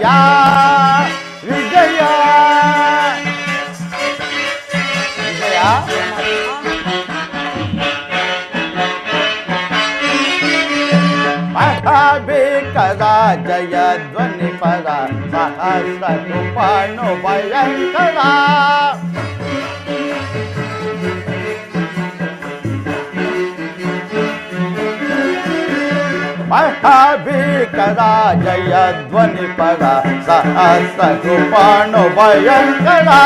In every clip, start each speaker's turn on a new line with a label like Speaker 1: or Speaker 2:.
Speaker 1: ವಿಜಯ ವಿಜಯ ವಿಜಯ ಮಹಾಬೇಕರ ಜಯ ಧ್ವನಿ ಪರ ಸಹಸ್ರ ಕೃಪಾಣು ಭಯಂಕರ अभिकरा जय ध्वनि परा सहस्रुपाण भयंकरा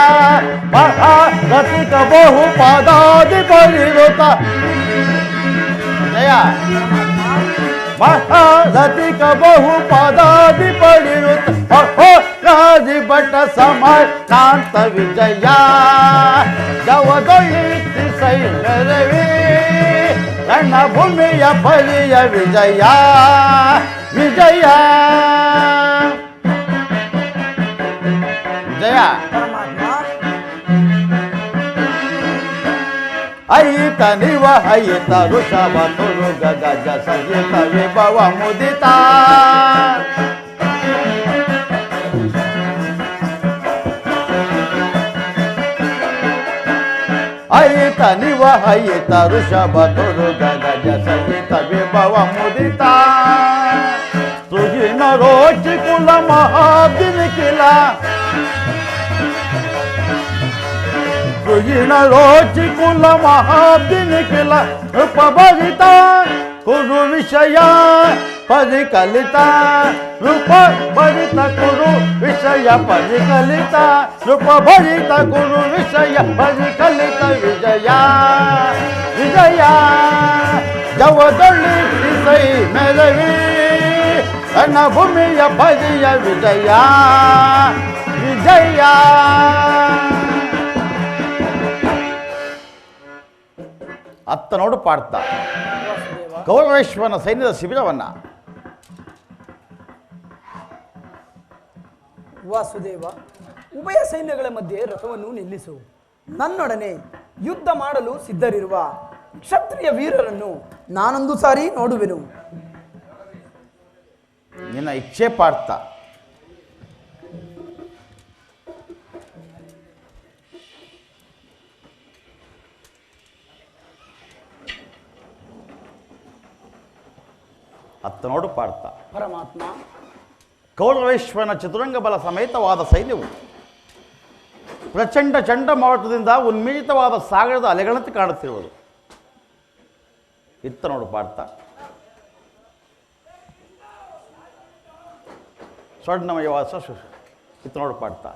Speaker 1: परा रसिक बहु पादादि परिवृता जया। महारथिक बहु पादादि परिवृत अहो राजिभट समय कांत विजया। जवदयी सैन्य रवी। रणभूमिय फलिय विजया विजया. विजया.
Speaker 2: ऐत
Speaker 1: निव ऐत ऋषभ तुरुग गज सहित विभव मुदिता. సహిత నివహయిత ఋషభ దుర్గ గజ సహిత విభవ ముదిత సుహీన రోచి కుల మహాదిని కిలా సుహీన రోచి కుల మహాదిని కిలా ఉపభరిత ಕಿಲ ಉಪಭರಿತ ಕುರು ವಿಷಯ ಪರಿಕಲಿತ ರೂಪ ಭರಿತ ಕುರು ವಿಷಯ ಪರಿಕಲಿತ ರೂಪ ಭರಿತ ಕುರು ವಿಷಯ ಪರಿಕಲಿತ ವಿಜಯ ವಿಜಯ ಜವದೊಳ್ಳಿ ಸೈ ಮೆರವಿ ರಣಭೂಮಿಯ ಬದಿಯ ವಿಜಯ ವಿಜಯ ಅತ್ತ ನೋಡು ಪಾಡ್ತಾ
Speaker 2: ವಾಸುದೇವ
Speaker 1: ಕೌರವೇಶ್ವರನ ಸೈನ್ಯದ ಶಿಬಿರವನ್ನ.
Speaker 2: ವಾಸುದೇವ ಉಭಯ ಸೈನ್ಯಗಳ ಮಧ್ಯೆ ರಥವನ್ನು ನಿಲ್ಲಿಸು. ನನ್ನೊಡನೆ ಯುದ್ಧ ಮಾಡಲು ಸಿದ್ಧರಿರುವ ಕ್ಷತ್ರಿಯ ವೀರರನ್ನು ನಾನೊಂದು ಸಾರಿ ನೋಡುವೆನು.
Speaker 1: ನಿನ್ನ ಇಚ್ಛೆ ಪಾಡ್ತಾ ಅತ್ತ ನೋಡು ಪಾಡ್ತಾ
Speaker 2: ಪರಮಾತ್ಮ.
Speaker 1: ಕೌರವೇಶ್ವರನ ಚತುರಂಗ ಬಲ ಸಮೇತವಾದ ಸೈನ್ಯವು ಪ್ರಚಂಡ ಚಂಡಮಾರುತದಿಂದ ಉನ್ಮೀಲಿತವಾದ ಸಾಗರದ ಅಲೆಗಳಂತೆ ಕಾಣುತ್ತಿರುವುದು. ಇತ್ತ ನೋಡು ಪಾರ್ಥ. ಸ್ವರ್ಣಮಯವಾದ ಇತ್ತ ನೋಡು ಪಾಡ್ತಾ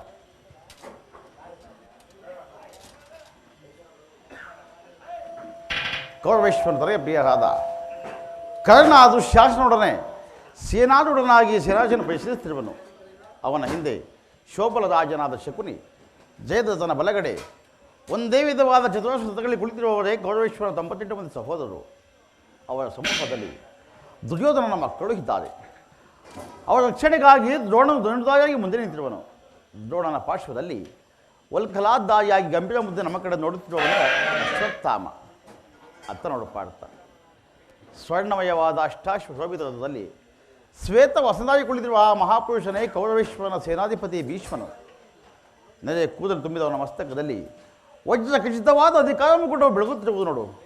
Speaker 1: ಕೌರವೇಶ್ವರನ ತಲೆಗೆ ಪ್ರಿಯರಾದ ಕರ್ಣ ಅದು ಶಾಸನೊಡನೆ, ಸೇನಾದೊಡನಾಗಿ ಸಿರಾಜನ ಪರಿಶೀಲಿಸುತ್ತಿರುವನು ಅವನ ಹಿಂದೆ ಶೋಭಲರಾಜನಾದ ಶಕುನಿ ಜಯದ್ರಥನ ಬಲಗಡೆ, ಒಂದೇ ವಿಧವಾದ ಚತುರ್ಶತಗಳಲ್ಲಿ ಕುಳಿತಿರುವವರೇ ಗೌರವೇಶ್ವರ ದಂಪತ್ತೆಂಟು ಮಂದಿ ಸಹೋದರರು. ಅವರ ಸಮೂಹದಲ್ಲಿ ದುರ್ಯೋಧನನ ಮಕ್ಕಳು ಇದ್ದಾರೆ. ಅವರ ರಕ್ಷಣೆಗಾಗಿ ದ್ರೋಣ ದಂಡದಾಯಾಗಿ ಮುಂದೆ ನಿಂತಿರುವನು. ದ್ರೋಣನ ಪಾರ್ಶ್ವದಲ್ಲಿ ವಲ್ಕಲಾದಾಯಾಗಿ ಗಂಭೀರ ಮುಂದೆ ನಮ್ಮ ಕಡೆ ನೋಡುತ್ತಿರುವವನು ಅಶ್ವತ್ಥಾಮ. ಅತ್ತ ನೋಡಪ್ಪ ಸ್ವರ್ಣಮಯವಾದ ಅಷ್ಟಾಶ್ವ ಶೋಭಿತ ರಥದಲ್ಲಿ ಶ್ವೇತ ವಸನಾಗಿ ಕುಳಿತಿರುವ ಆ ಮಹಾಪುರುಷನೇ ಕೌರವೇಶ್ವರನ ಸೇನಾಧಿಪತಿ ಭೀಷ್ಮನು. ನೆರೆ ಕೂದಲು ತುಂಬಿದವನ ಮಸ್ತಕದಲ್ಲಿ ವಜ್ರ ಖಚಿತವಾದ ಅಧಿಕಾರವನ್ನು ಕೊಟ್ಟು ಬೆಳಗುತ್ತಿರುವುದು ನೋಡು.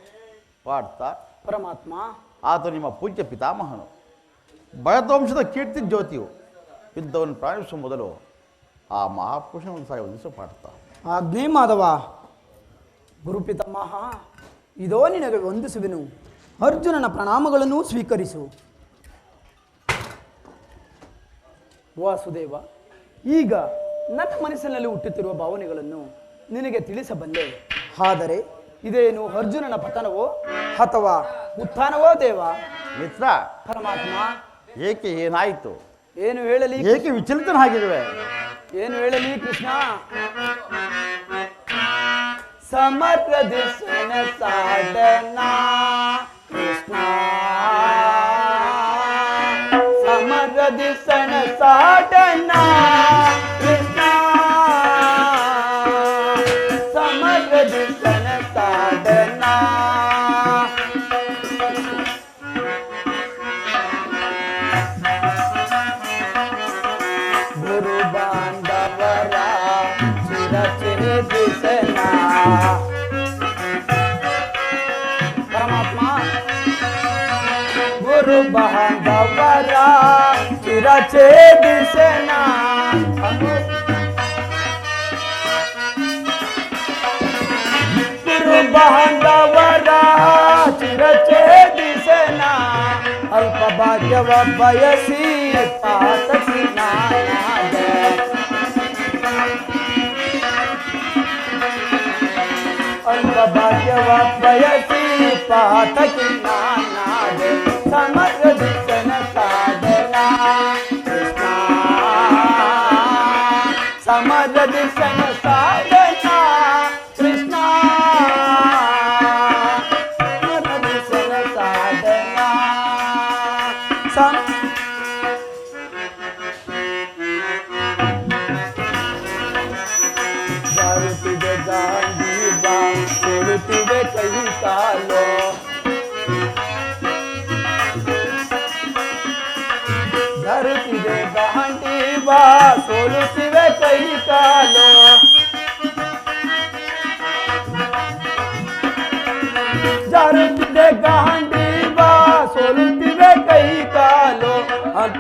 Speaker 1: ಪಾಡ್ತಾ
Speaker 2: ಪರಮಾತ್ಮ.
Speaker 1: ಆತ ನಿಮ್ಮ ಪೂಜ್ಯ ಪಿತಾಮಹನು. ಭರತವಂಶದ ಕೀರ್ತಿ ಜ್ಯೋತಿಯು ಯುದ್ಧವನ್ನು ಪ್ರಾರಂಭಿಸುವ ಮೊದಲು ಆ ಮಹಾಪುರುಷನನ್ನು ಸಾಯಿ ವಂದಿಸು ಪಾಡ್ತಾ
Speaker 2: ಆಜ್ಞೆ ಮಾಧವ ಗುರುಪಿತಮಹ ಇದೋ ನಿನಗೆ ವಂದಿಸುವೆನು. ಅರ್ಜುನನ ಪ್ರಣಾಮಗಳನ್ನು ಸ್ವೀಕರಿಸು. ವಾಸುದೇವ ಈಗ ನನ್ನ ಮನಸ್ಸಿನಲ್ಲಿ ಹುಟ್ಟುತ್ತಿರುವ ಭಾವನೆಗಳನ್ನು ನಿನಗೆ ತಿಳಿಸಬಲ್ಲೆ. ಆದರೆ ಇದೇನು ಅರ್ಜುನನ ಪತನವೋ ಅಥವಾ ಉತ್ಥಾನವೋ ದೇವ?
Speaker 1: ಮಿತ್ರ
Speaker 2: ಪರಮಾತ್ಮ.
Speaker 1: ಏಕೆ ಏನಾಯಿತು?
Speaker 2: ಏನು ಹೇಳಲಿ
Speaker 1: ಏಕೆ ವಿಚಲಿತನಾಗಿರುವೆ
Speaker 2: ಏನು ಹೇಳಲಿ ಕೃಷ್ಣ? ಸಮರ್ಥ ಸಾಧನ. ಕೃಷ್ಣ ಸಣ ದಿಶನ बहरा रचे दिसना बहरा रचे भाग्यव वयसी पातसी नाना अल्प भाग्यव बयसी पातसी नाना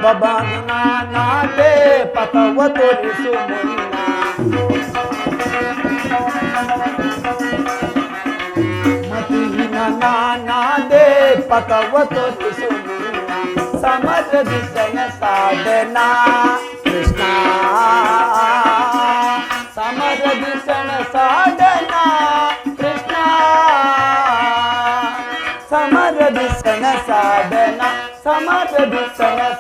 Speaker 2: babana nale patawa torisu munna మతిన నానాదే పతవతో సమగ్ర దిశయ సాధనా. కృష్ణ. సమగ్ర దిశన సాధనా. కృష్ణ. సమగ్ర దిశన సాధనా. సమగ్ర దిశన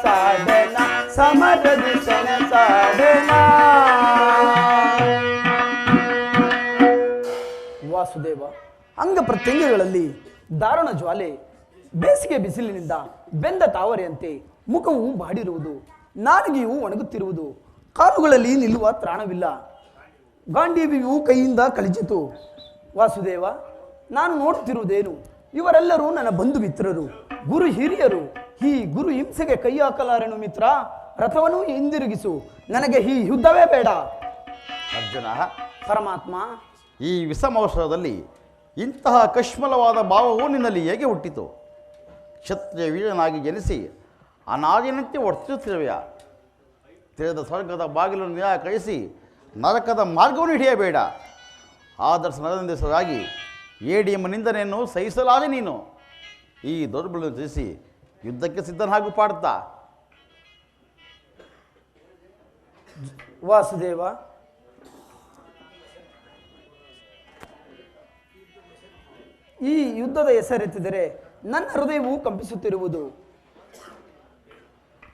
Speaker 2: ವಾಸುದೇವ. ಅಂಗ ಪ್ರತ್ಯಂಗಗಳಲ್ಲಿ ದಾರುಣ ಜ್ವಾಲೆ ಬೇಸಿಗೆ ಬಿಸಿಲಿನಿಂದ ಬೆಂದ ತಾವರೆಯಂತೆ ಮುಖವು ಬಾಡಿರುವುದು ನಾಲಿಗೆಯು ಒಣಗುತ್ತಿರುವುದು ಕಾಲುಗಳಲ್ಲಿ ನಿಲ್ಲುವ ತ್ರಾಣವಿಲ್ಲ. ಗಾಂಡೀವಿಯು ಕೈಯಿಂದ ಕಳಚಿತು ವಾಸುದೇವ ನಾನು ನೋಡುತ್ತಿರುವುದೇನು? ಇವರೆಲ್ಲರೂ ನನ್ನ ಬಂಧು ಮಿತ್ರರು ಗುರು ಹಿರಿಯರು ಈ ಗುರು ಹಿಂಸೆಗೆ ಕೈ ಹಾಕಲಾರೆನು ಮಿತ್ರ? ರಥವನ್ನು ಹಿಂದಿರುಗಿಸು ನನಗೆ ಈ ಯುದ್ಧವೇ ಬೇಡ.
Speaker 1: ಅರ್ಜುನ
Speaker 2: ಪರಮಾತ್ಮ
Speaker 1: ಈ ವಿಷಮಾವಸರದಲ್ಲಿ ಇಂತಹ ಕಶ್ಮಲವಾದ ಭಾವವು ನಿನ್ನಲ್ಲಿ ಹೇಗೆ ಹುಟ್ಟಿತು? ಕ್ಷತ್ರಿಯ ವೀರನಾಗಿ ಜನಿಸಿ ಅನಾದಿನಂತೆ ವರ್ತಿಸುತ್ತಿರುವೆಯ. ತೆರೆದ ಸ್ವರ್ಗದ ಬಾಗಿಲನ್ನು ನಿರಾಕರಿಸಿ ನರಕದ ಮಾರ್ಗವನ್ನು ಹಿಡಿಯಬೇಡ. ಆದರ್ಶ ನರನಿಂದಿಸಲಾಗಿ ಎಂಬ ನಿಂದನೆಯನ್ನು ಸಹಿಸಲಾದೆ ನೀನು. ಈ ದೌರ್ಬಲ್ಯ ತಿಳಿಸಿ ಯುದ್ಧಕ್ಕೆ ಸಿದ್ಧನಾಗು ಪಾಡುತ್ತಾ.
Speaker 2: ವಾಸುದೇವ ಈ ಯುದ್ಧದ ಹೆಸರೆತ್ತಿದರೆ ನನ್ನ ಹೃದಯವು ಕಂಪಿಸುತ್ತಿರುವುದು.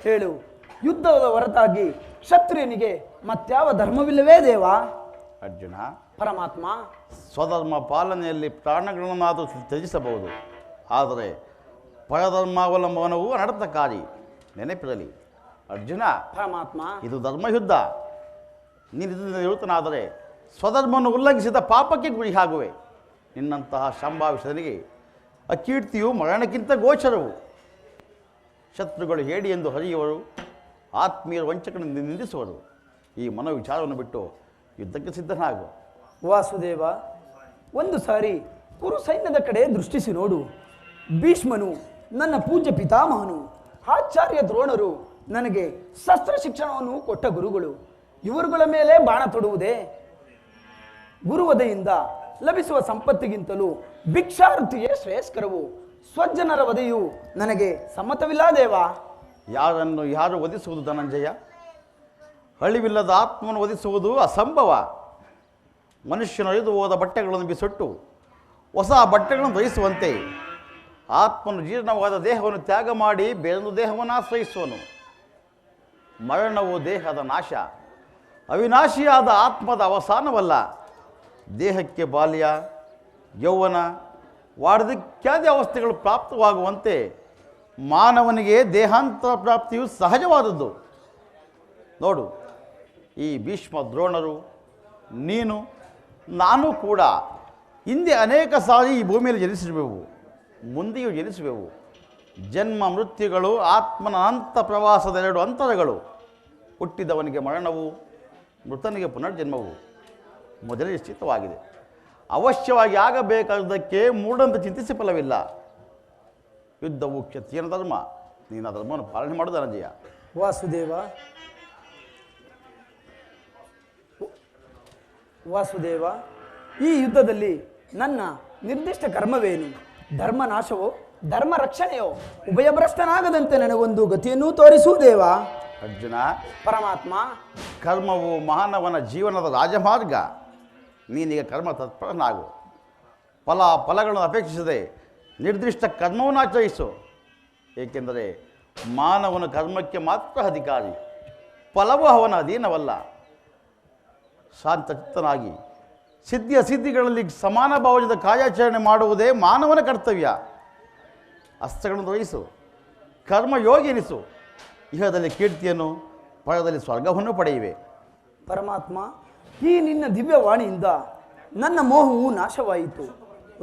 Speaker 2: ಹೇಳು ಯುದ್ಧದ ಹೊರತಾಗಿ ಕ್ಷತ್ರಿಯನಿಗೆ ಮತ್ಯಾವ ಧರ್ಮವಿಲ್ಲವೇ ದೇವಾ?
Speaker 1: ಅರ್ಜುನ
Speaker 2: ಪರಮಾತ್ಮ.
Speaker 1: ಸ್ವಧರ್ಮ ಪಾಲನೆಯಲ್ಲಿ ಪ್ರಾಣಗಳನ್ನಾದರೂ ತ್ಯಜಿಸಬಹುದು. ಆದರೆ ಪರಧರ್ಮಾವಲಂಬನವು ಅನರ್ಥಕಾರಿ. ನೆನಪಿರಲಿ ಅರ್ಜುನ
Speaker 2: ಪರಮಾತ್ಮ.
Speaker 1: ಇದು ಧರ್ಮಯುದ್ಧ. ನೀನು ಇದರಿಂದ ನಿವೃತ್ತನಾದರೆ ಸ್ವಧರ್ಮವನ್ನು ಉಲ್ಲಂಘಿಸಿದ ಪಾಪಕ್ಕೆ ಗುರಿ ಆಗುವೆ ನಿನ್ನಂತಹ ಸಂಭಾವಿಸನಿಗೆ ಅಕೀರ್ತಿಯು ಮರಣಕ್ಕಿಂತ ಗೋಚರವು. ಶತ್ರುಗಳು ಹೇಳಿ ಎಂದು ಹರಿಯುವರು, ಆತ್ಮೀಯರ ವಂಚಕನಿಂದ ನಿಂದಿಸುವರು. ಈ ಮನೋವಿಚಾರವನ್ನು ಬಿಟ್ಟು ಯುದ್ಧಕ್ಕೆ ಸಿದ್ಧನಾಗು.
Speaker 2: ವಾಸುದೇವ, ಒಂದು ಸಾರಿ ಕುರು ಸೈನ್ಯದ ಕಡೆ ದೃಷ್ಟಿಸಿ ನೋಡು. ಭೀಷ್ಮನು ನನ್ನ ಪೂಜ್ಯ ಪಿತಾಮಹನು, ಆಚಾರ್ಯ ದ್ರೋಣರು ನನಗೆ ಶಸ್ತ್ರ ಶಿಕ್ಷಣವನ್ನು ಕೊಟ್ಟ ಗುರುಗಳು. ಇವರುಗಳ ಮೇಲೆ ಬಾಣ ತೊಡುವುದೇ ಗುರುವಧೆಯಿಂದ ಲಭಿಸುವ ಸಂಪತ್ತಿಗಿಂತಲೂ ಭಿಕ್ಷಾರ್ಥಿಯೇ ಶ್ರೇಯಸ್ಕರವು ಸ್ವಜ್ಜನರ ವಧೆಯು ನನಗೆ ಸಮ್ಮತವಿಲ್ಲ ದೇವ.
Speaker 1: ಯಾರನ್ನು ಯಾರು ವಧಿಸುವುದು ಧನಂಜಯ? ಅಳಿವಿಲ್ಲದ ಆತ್ಮವನ್ನು ವಧಿಸುವುದು ಅಸಂಭವ. ಮನುಷ್ಯನ ಅರಿದು ಹೋದ ಬಟ್ಟೆಗಳನ್ನು ಬಿಸುಟ್ಟು, ಹೊಸ ಬಟ್ಟೆಗಳನ್ನು ಧರಿಸುವಂತೆ. ಆತ್ಮನು ಜೀರ್ಣವಾದ ದೇಹವನ್ನು ತ್ಯಾಗ ಮಾಡಿ ಬೇರೊಂದು ದೇಹವನ್ನು ಆಶ್ರಯಿಸುವನು. ಮರಣವು ದೇಹದ ನಾಶ. ಅವಿನಾಶಿಯಾದ ಆತ್ಮದ ಅವಸಾನವಲ್ಲ. ದೇಹಕ್ಕೆ ಬಾಲ್ಯ, ಯೌವನ, ವಾರ್ಧಕ್ಯಾದಿ ಅವಸ್ಥೆಗಳು ಪ್ರಾಪ್ತವಾಗುವಂತೆ ಮಾನವನಿಗೆ ದೇಹಾಂತರ ಪ್ರಾಪ್ತಿಯು ಸಹಜವಾದದ್ದು. ನೋಡು, ಈ ಭೀಷ್ಮ ದ್ರೋಣರು, ನೀನು, ನಾನು ಕೂಡ ಹಿಂದೆ ಅನೇಕ ಸಾರಿ ಈ ಭೂಮಿಯಲ್ಲಿ ಜನಿಸಿರುವೆವು ಮುಂದೆಯೂ ಜನಿಸುವೆವು ಜನ್ಮ ಮೃತ್ಯುಗಳು, ಆತ್ಮನ ಅಂತ ಪ್ರವಾಸದ ಎರಡು ಅಂತರಗಳು, ಹುಟ್ಟಿದವನಿಗೆ ಮರಣವು, ಮೃತನಿಗೆ ಪುನರ್ಜನ್ಮವು. ಮೊದಲೇ ನಿಶ್ಚಿತವಾಗಿದೆ. ಅವಶ್ಯವಾಗಿ ಆಗಬೇಕಾದಕ್ಕೆ ಮೂಢಂತ ಚಿಂತಿಸಿ ಫಲವಿಲ್ಲ. ಯುದ್ಧವು ಕ್ಷತ್ರಿಯನ ಧರ್ಮ ನೀನು ಆ ಧರ್ಮವನ್ನು ಪಾಲನೆ ಮಾಡೋದು ಅನಂಜಯ
Speaker 2: ವಾಸುದೇವ. ವಾಸುದೇವ ಈ ಯುದ್ಧದಲ್ಲಿ ನನ್ನ ನಿರ್ದಿಷ್ಟ ಕರ್ಮವೇನು? ಧರ್ಮ ನಾಶವೋ? ಧರ್ಮ ರಕ್ಷಣೆಯೋ? ಉಭಯಭ್ರಷ್ಟನಾಗದಂತೆ ನನಗೊಂದು ಗತಿಯನ್ನು ತೋರಿಸುವುದೇವ ದೇವ.
Speaker 1: ಅರ್ಜುನ
Speaker 2: ಪರಮಾತ್ಮ.
Speaker 1: ಕರ್ಮವು ಮಾನವನ ಜೀವನದ ರಾಜಮಾರ್ಗ. ನೀನೀಗ ಕರ್ಮ ತತ್ಪರನಾಗು. ಫಲ ಫಲಗಳನ್ನು ಅಪೇಕ್ಷಿಸದೆ ನಿರ್ದಿಷ್ಟ ಕರ್ಮವನ್ನು ಆಚರಿಸು. ಏಕೆಂದರೆ ಮಾನವನ ಕರ್ಮಕ್ಕೆ ಮಾತ್ರ ಅಧಿಕಾರಿ. ಫಲವು ಅವನ ಅಧೀನವಲ್ಲ. ಶಾಂತಚಿತ್ತನಾಗಿ ಸಿದ್ಧಿ ಅಸಿದ್ಧಿಗಳಲ್ಲಿ ಸಮಾನ ಭಾವಜದ ಕಾರ್ಯಾಚರಣೆ ಮಾಡುವುದೇ ಮಾನವನ ಕರ್ತವ್ಯ. ಅಸ್ತ್ರಗಳನ್ನು ವಹಿಸು ಕರ್ಮಯೋಗಿ ಎನಿಸು. ಇಹದಲ್ಲಿ ಕೀರ್ತಿಯನ್ನು ಪರದಲ್ಲಿ ಸ್ವರ್ಗವನ್ನು ಪಡೆಯುವೆ.
Speaker 2: ಪರಮಾತ್ಮ ಈ ನಿನ್ನ ದಿವ್ಯವಾಣಿಯಿಂದ ನನ್ನ ಮೋಹವು ನಾಶವಾಯಿತು.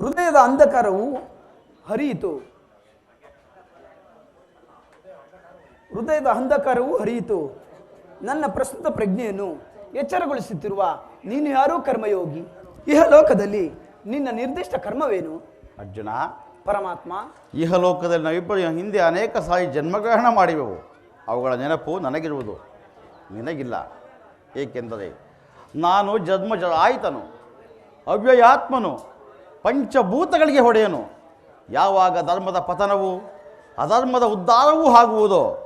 Speaker 2: ಹೃದಯದ ಅಂಧಕಾರವು ಹರಿಯಿತು. ಹೃದಯದ ಅಂಧಕಾರವು ಹರಿಯಿತು. ನನ್ನ ಪ್ರಸ್ತುತ ಪ್ರಜ್ಞೆಯನ್ನು ಎಚ್ಚರಗೊಳಿಸುತ್ತಿರುವ ನೀನು ಯಾರೂ ಕರ್ಮಯೋಗಿ? ಇಹಲೋಕದಲ್ಲಿ ನಿನ್ನ ನಿರ್ದಿಷ್ಟ ಕರ್ಮವೇನು?
Speaker 1: ಅರ್ಜುನ
Speaker 2: ಪರಮಾತ್ಮ
Speaker 1: ಇಹಲೋಕದಲ್ಲಿ ನಾವಿಬ್ಬರು ಹಿಂದೆ ಅನೇಕ ಸಾರಿ ಜನ್ಮಗ್ರಹಣ ಮಾಡಿವೆವು. ಅವುಗಳ ನೆನಪು ನನಗಿರುವುದು. ನಿನಗಿಲ್ಲ. ಏಕೆಂದರೆ ನಾನು ಜನ್ಮ ಜ ಆಯ್ತನು, ಅವ್ಯಯಾತ್ಮನು, ಪಂಚಭೂತಗಳಿಗೆ ಹೊಡೆಯನು. ಯಾವಾಗ ಧರ್ಮದ ಪತನವು, ಅಧರ್ಮದ ಉದ್ಧಾರವೂ ಆಗುವುದೋ,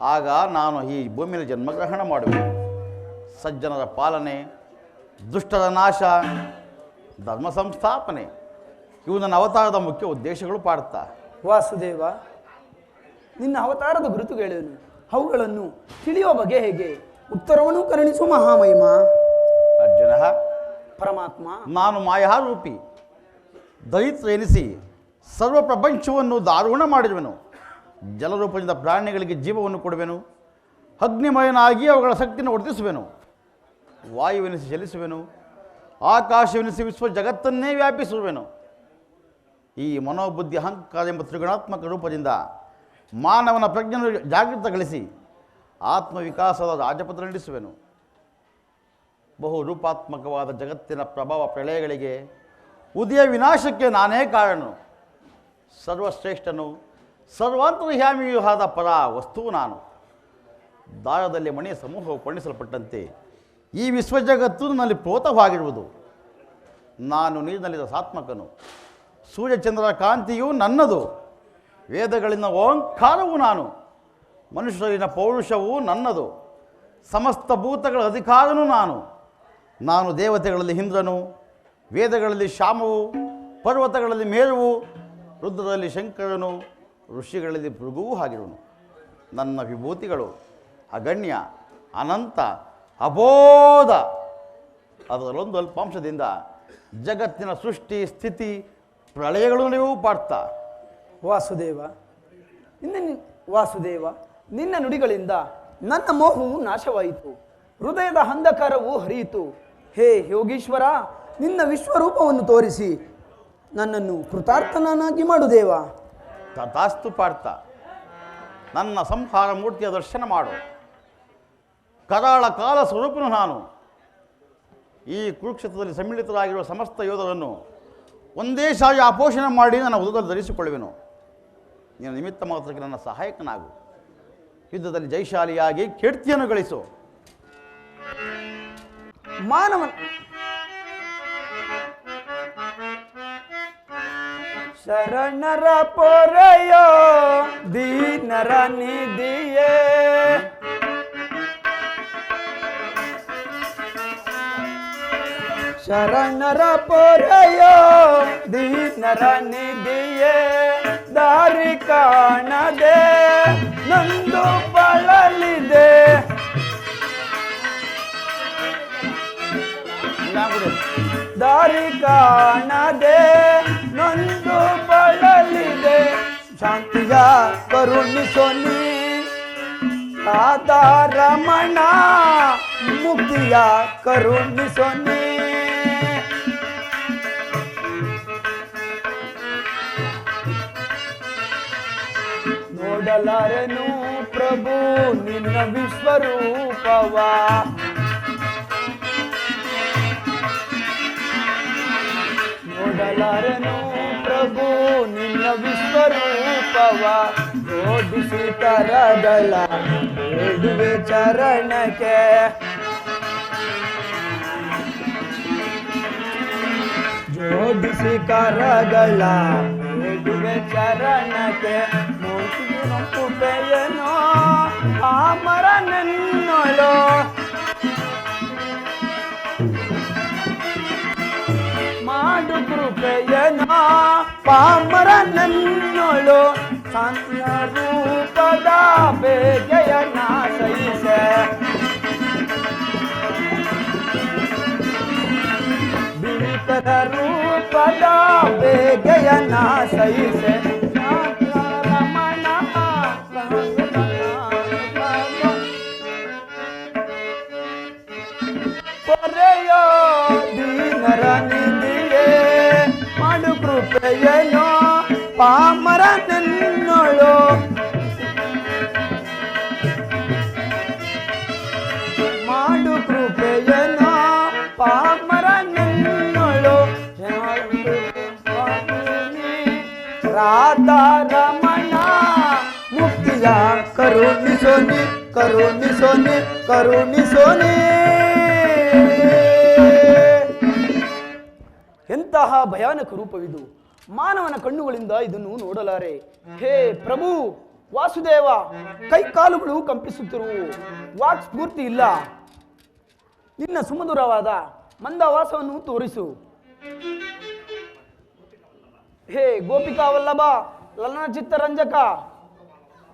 Speaker 1: ಆಗ ನಾನು ಈ ಭೂಮಿಯಲ್ಲಿ ಜನ್ಮಗ್ರಹಣ ಮಾಡುವೆ. ಸಜ್ಜನರ ಪಾಲನೆ, ದುಷ್ಟರ ನಾಶ, ಧರ್ಮ ಸಂಸ್ಥಾಪನೆ, ಇವು ನನ್ನ ಅವತಾರದ ಮುಖ್ಯ ಉದ್ದೇಶಗಳು ಪಾಡ್ತಾ.
Speaker 2: ವಾಸುದೇವ, ನಿನ್ನ ಅವತಾರದ ಗುರುತುಗಳೇನು? ಅವುಗಳನ್ನು ತಿಳಿಯುವ ಬಗೆ ಹೇಗೆ? ಉತ್ತರವನ್ನು ಕರುಣಿಸುವ ಮಹಾಮಹಿಮ. ಪರಮಾತ್ಮ.
Speaker 1: ನಾನು ಮಾಯಾರೂಪಿ ದಲಿತ್ರ ಎನಿಸಿ ಸರ್ವ ಪ್ರಪಂಚವನ್ನು ದಾರುಣ ಮಾಡಿರುವೆನು. ಜಲರೂಪದಿಂದ ಪ್ರಾಣಿಗಳಿಗೆ ಜೀವವನ್ನು ಕೊಡುವೆನು. ಅಗ್ನಿಮಯನಾಗಿ ಅವುಗಳ ಶಕ್ತಿಯನ್ನು ವರ್ತಿಸುವೆನು ವಾಯುವೆನಿಸಿ ಚಲಿಸುವೆನು. ಆಕಾಶವೆನಿಸಿ ವಿಶ್ವ ಜಗತ್ತನ್ನೇ ವ್ಯಾಪಿಸುವೆನು. ಈ ಮನೋಬುದ್ಧಿ ಅಹಂಕಾರ ಎಂಬ ತ್ರಿಗುಣಾತ್ಮಕ ರೂಪದಿಂದ ಮಾನವನ ಪ್ರಜ್ಞೆಯನ್ನು ಜಾಗೃತಗೊಳಿಸಿ ಆತ್ಮವಿಕಾಸದ ರಾಜಪತ್ರ ನಡೆಸುವೆನು. ಬಹು ರೂಪಾತ್ಮಕವಾದ ಜಗತ್ತಿನ ಪ್ರಭಾವ ಪ್ರಳಯಗಳಿಗೆ ಉದಯ ವಿನಾಶಕ್ಕೆ ನಾನೇ ಕಾರಣನು ಸರ್ವಶ್ರೇಷ್ಠನು, ಸರ್ವಾಂತರ್ಯಾಮಿಯೂ ಆದ ಪರ ವಸ್ತುವು ನಾನು. ದಾರದಲ್ಲಿ ಮಣಿ ಸಮೂಹವು ಪರಿಣಿಸಲ್ಪಟ್ಟಂತೆ ಈ ವಿಶ್ವಜಗತ್ತು ನನ್ನಲ್ಲಿ ಪ್ರೋತವಾಗಿರುವುದು. ನಾನು ನೀರಿನಲ್ಲಿದ್ದ ಸಾತ್ಮಕನು, ಸೂರ್ಯಚಂದ್ರ ಕಾಂತಿಯು ನನ್ನದು. ವೇದಗಳಿಂದ ಓಂಕಾರವು ನಾನು. ಮನುಷ್ಯರಿನ ಪೌರುಷವು ನನ್ನದು. ಸಮಸ್ತ ಭೂತಗಳ ಅಧಿಕಾರನೂ ನಾನು. ನಾನು ದೇವತೆಗಳಲ್ಲಿ ಇಂದ್ರನು ವೇದಗಳಲ್ಲಿ ಶ್ಯಾಮವು, ಪರ್ವತಗಳಲ್ಲಿ ಮೇರುವು, ರುದ್ರದಲ್ಲಿ ಶಂಕರನು, ಋಷಿಗಳಲ್ಲಿ ಭೃಗುವೂ ಆಗಿರುವನು ನನ್ನ ವಿಭೂತಿಗಳು ಅಗಣ್ಯ, ಅನಂತ, ಅಬೋಧ. ಅದರಲ್ಲೊಂದು ಅಲ್ಪಾಂಶದಿಂದ ಜಗತ್ತಿನ ಸೃಷ್ಟಿ, ಸ್ಥಿತಿ ಪ್ರಳಯಗಳು ನೀವು ಪಾಡ್ತಾ.
Speaker 2: ವಾಸುದೇವ, ನಿನ್ನ ವಾಸುದೇವ, ನಿನ್ನ ನುಡಿಗಳಿಂದ ನನ್ನ ಮೋಹವು ನಾಶವಾಯಿತು. ಹೃದಯದ ಅಂಧಕಾರವು ಹರಿಯಿತು. ಹೇ ಯೋಗೀಶ್ವರ, ನಿನ್ನ ವಿಶ್ವರೂಪವನ್ನು ತೋರಿಸಿ. ನನ್ನನ್ನು ಕೃತಾರ್ಥನನ್ನಾಗಿ ಮಾಡು ದೇವ.
Speaker 1: ತಥಾಸ್ತು ಪಾರ್ಥ, ನನ್ನ ಸಂಹಾರ ಮೂರ್ತಿಯ ದರ್ಶನ ಮಾಡು. ಕರಾಳ ಕಾಲ ಸ್ವರೂಪನು ನಾನು. ಈ ಕುರುಕ್ಷೇತ್ರದಲ್ಲಿ ಸಮ್ಮಿಳಿತರಾಗಿರುವ ಸಮಸ್ತ ಯೋಧರನ್ನು ಒಂದೇ ಸಾರಿ ಅಪೋಷಣೆ ಮಾಡಿ ನನ್ನ ಉದದಲ್ಲಿ ಧರಿಸಿಕೊಳ್ಳುವೆನು. ನೀನು ನಿಮಿತ್ತ ಮಾತ್ರಕ್ಕೆ ನನ್ನ ಸಹಾಯಕನಾಗು. ಯುದ್ಧದಲ್ಲಿ ಜೈಶಾಲಿಯಾಗಿ ಕೀರ್ತಿಯನ್ನು ಗಳಿಸು.
Speaker 2: ಮಾನವ ಶರಣರ ಪೊರೆಯೋ ದೀನರ ನಿಧಿಯೇ. ಶರಣರ ಪೊರೆಯೋ ದೀನರ ನಿಧಿಯೇ. ದಾರಿ ಕಾಣದೆ ನಂದು ಬಳಲಿದೆ.
Speaker 1: ನೀನಾಗುಡೆ.
Speaker 2: ದಾರಿ ಕಾಣದೆ ನೊಂದು ಬಳಲಿದೆ ಶಾಂತಿಯ ಕರುಣಿಸೊನಿ ರಮಣ ಮುಕ್ತಿಯ ಕರುಣಿಸೊನಿ ನೋಡಲಾರೆನು ಪ್ರಭು ನಿನ್ನ ವಿಶ್ವರೂಪವ మండలారను ప్రభు నిన్న విశ్వరూపవా తోడు సీతరదల ఏడువే చరణకే జోడిసి కరగల ఏడువే చరణకే మోసి రొక్కుపెయనో ఆ మరణ నిన్నలో ಪಾಮರ ನನ್ನೊಳು ಶಾಂತಿಯ ರೂಪದ ಬೇಗೆಯ ನಾಶಯಿಸ. ಬಿಳಿಕದ ರೂಪದ ಬೇಗೆಯ ಸಹಿಸೆ ಕೃಪೆಯನೋ ಪಾಮರ ನಿನ್ನೊಳು ಮಾಡು ಕೃಪೆಯನೋ ಪಾಮರ ನಿನ್ನೊಳು ರಾಧಾ ರಮಣ ಮುಕ್ತಿಯ ಕರುಣಿಸೋನಿ ಕರುಣಿಸೋನಿ ಕರುಣಿಸೋನಿ. ಎಂತಹ ಭಯಾನಕ ರೂಪವಿದು. ಮಾನವನ ಕಣ್ಣುಗಳಿಂದ ಇದನ್ನು ನೋಡಲಾರೆ. ಹೇ ಪ್ರಭು, ವಾಸುದೇವ, ಕೈ ಕಾಲುಗಳು ಕಂಪಿಸುತ್ತಿರುವು ವಾಕ್ ಸ್ಫೂರ್ತಿ ಇಲ್ಲ. ನಿನ್ನ ಸುಮಧುರವಾದ ಮಂದವಾಸವನ್ನು ತೋರಿಸು. ಹೇ ಗೋಪಿಕಾ ವಲ್ಲಭ ಲಲನಚಿತ್ತರಂಜಕ,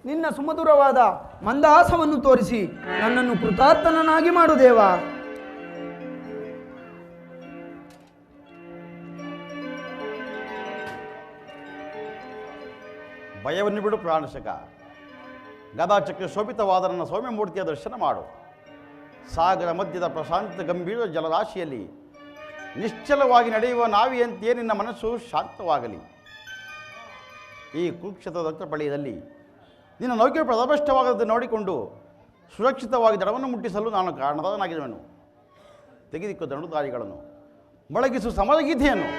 Speaker 2: ನಿನ್ನ ಸುಮಧುರವಾದ ಮಂದಹಾಸವನ್ನು ತೋರಿಸಿ ನನ್ನನ್ನು ಕೃತಾರ್ಥನನ್ನಾಗಿ ಮಾಡು ದೇವ.
Speaker 1: ಭಯವನ್ನು ಬಿಡು ಪ್ರಾಣಶಕ. ಗದಾಚಕ್ರ ಶೋಭಿತವಾದ ನನ್ನ ಸೌಮ್ಯ ಮೂರ್ತಿಯ ದರ್ಶನ ಮಾಡು. ಸಾಗರ ಮಧ್ಯದ ಪ್ರಶಾಂತ ಗಂಭೀರ ಜಲರಾಶಿಯಲ್ಲಿ ನಿಶ್ಚಲವಾಗಿ ನಡೆಯುವ ನಾವಿಯಂತೆಯೇ ನಿನ್ನ ಮನಸ್ಸು ಶಾಂತವಾಗಲಿ. ಈ ಕುರುಕ್ಷೇತ್ರದ ರಕ್ತಪಳೆಯದಲ್ಲಿ ನಿನ್ನ ನೌಕೆ ಪ್ರದಭಷ್ಟವಾಗದಂತೆ ನೋಡಿಕೊಂಡು ಸುರಕ್ಷಿತವಾಗಿ ದಡವನ್ನು ಮುಟ್ಟಿಸಲು ನಾನು ಕಾರಣದವನಾಗಿರುವೆನು ತೆಗೆದಿಕ್ಕು ದಂಡುದಾರಿಗಳನ್ನು ಮೊಳಗಿಸು ಸಮರಗೀತೆಯನ್ನು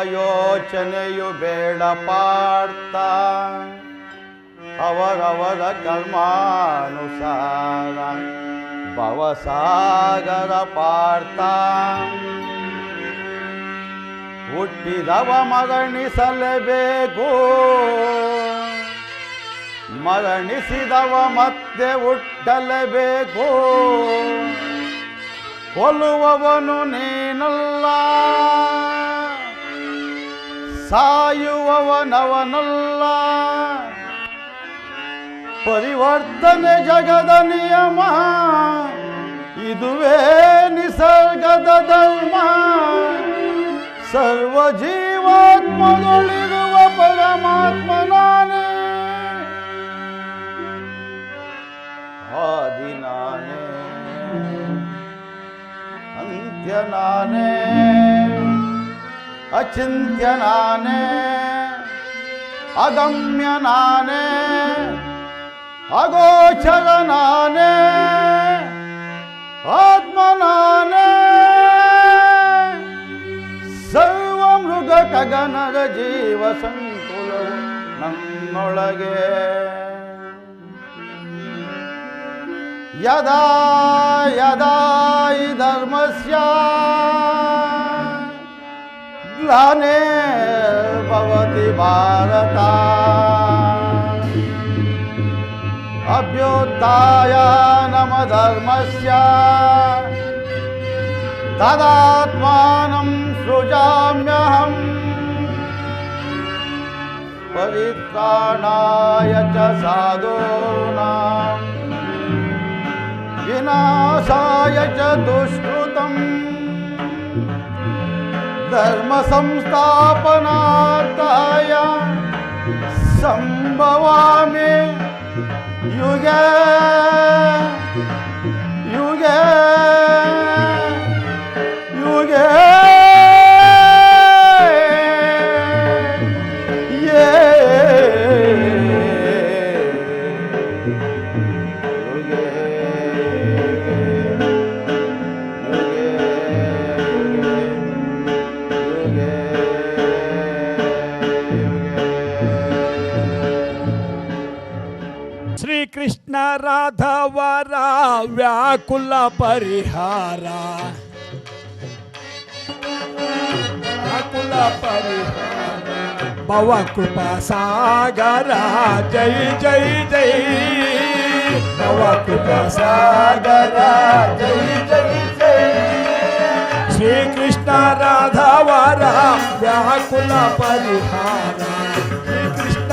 Speaker 1: ಆವಯೋಚನೆಯು ಬೇಡ ಪಾಡ್ತ ಅವರವರ ಕರ್ಮಾನುಸಾರ ಭವಸಾಗರ ಪಾರ್ಥ. ಹುಟ್ಟಿದವ ಮರಣಿಸಲೇಬೇಕು. ಮರಣಿಸಿದವ ಮತ್ತೆ ಹುಟ್ಟಲೇಬೇಕು. ಕೊಲ್ಲುವವನು ನೀನಲ್ಲ. ಸಾಯುವವನವನಲ್ಲ. ಪರಿವರ್ತನೆ ಜಗದ ನಿಯಮ, ಇದುವೇ ನಿಸರ್ಗದ ಧರ್ಮ. ಸರ್ವ ಜೀವಾತ್ಮದೊಳಿರುವ ಪರಮಾತ್ಮ ನಾನೇ ಆದಿ ನಾನೇ ಅಂತ್ಯ ನಾನೇ ಅಚಿಂತ್ಯ ನಾನೇ, ಅದಮ್ಯ ನಾನೇ, ಅಗೋಚರ ನಾನೇ, ಆತ್ಮ ನಾನೇ. ಸರ್ವ ಮೃಗ ಕಗನದ ಜೀವ ಸಂಕುಲವು ನನ್ನೊಳಗೆ. ಯದಾ ಯದಾ ಧರ್ಮಸ್ಯ भवति भारता अभ्युत्थाय नमधर्मस्य तदात्मानं सृजाम्यहम्। पवित्राणाय च साधूनां। विनाशाय च दुष्ट धर्मसंस्थापनार्थाय सम्भवामि युगे
Speaker 3: ಶ್ರೀಕೃಷ್ಣ ರಾಧವರ ವ್ಯಾಕುಲ ಪರಿಹಾರ ವ್ಯಾಕುಲ ಪರಿಹಾರ ಭವ ಕೃಪಾ ಸಾಗರ ಜೈ ಜೈ ಜೈ ಭವ ಕೃಪಾ ಸಾಗರ ಜೈ ಜೈ ಜೈ ಶ್ರೀಕೃಷ್ಣ ರಾಧವರ ವ್ಯಾಕುಲ ಪರಿಹಾರ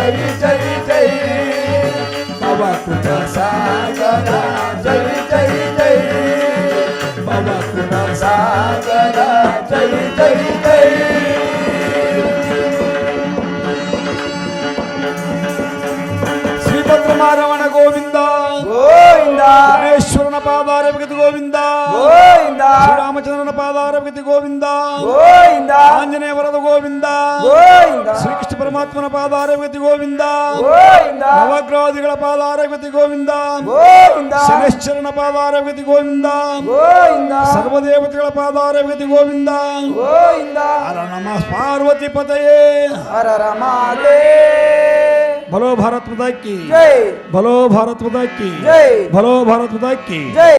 Speaker 3: జై జై జై. భవతు ప్రసాదర జై జై జై. భవతు ప్రసాదర జై జై జై. శ్రీపద్మరమణ గోవింద.
Speaker 2: గోవింద.
Speaker 3: పరమేశ్వరున పాదారవిగతి గోవింద.
Speaker 2: గోవింద.
Speaker 3: శ్రీరామచంద్రుని పాదారవిగతి గోవింద.
Speaker 2: గోవింద.
Speaker 3: ఆంజనేయ వరద గోవింద.
Speaker 2: గోవింద.
Speaker 3: శ్రీకృష్ణ ಪರಮಾತ್ಮನ ಪಾದಾರವಿಗತಿ ಗೋವಿಂದ
Speaker 2: ಗೋವಿಂದ
Speaker 3: ನವಗ್ರಹಾದಿಗಳ ಪಾದಾರವಿಗತಿ ಗೋವಿಂದ
Speaker 2: ಗೋವಿಂದ
Speaker 3: ಶನೇಶ್ವರನ ಪಾದಾರವಿಗತಿ ಗೋವಿಂದ
Speaker 2: ಗೋವಿಂದ
Speaker 3: ಸರ್ವದೇವತೆಗಳ ಪಾದಾರವಿಗತಿ ಗೋವಿಂದ
Speaker 2: ಗೋವಿಂದ
Speaker 3: ಹರ ನಮ ಪಾರ್ವತಿ ಪತಯೇ
Speaker 2: ಹರ ರಮಾಲೇ
Speaker 3: ಭಲೋ ಭಾರತ್ ಮಾತಾ ಕಿ
Speaker 2: ಜೈ
Speaker 3: ಭಲೋ ಭಾರತ್ ಮಾತಾ ಕಿ
Speaker 2: ಜೈ
Speaker 3: ಭಲೋ ಭಾರತ್ ಮಾತಾ ಕಿ
Speaker 2: ಜೈ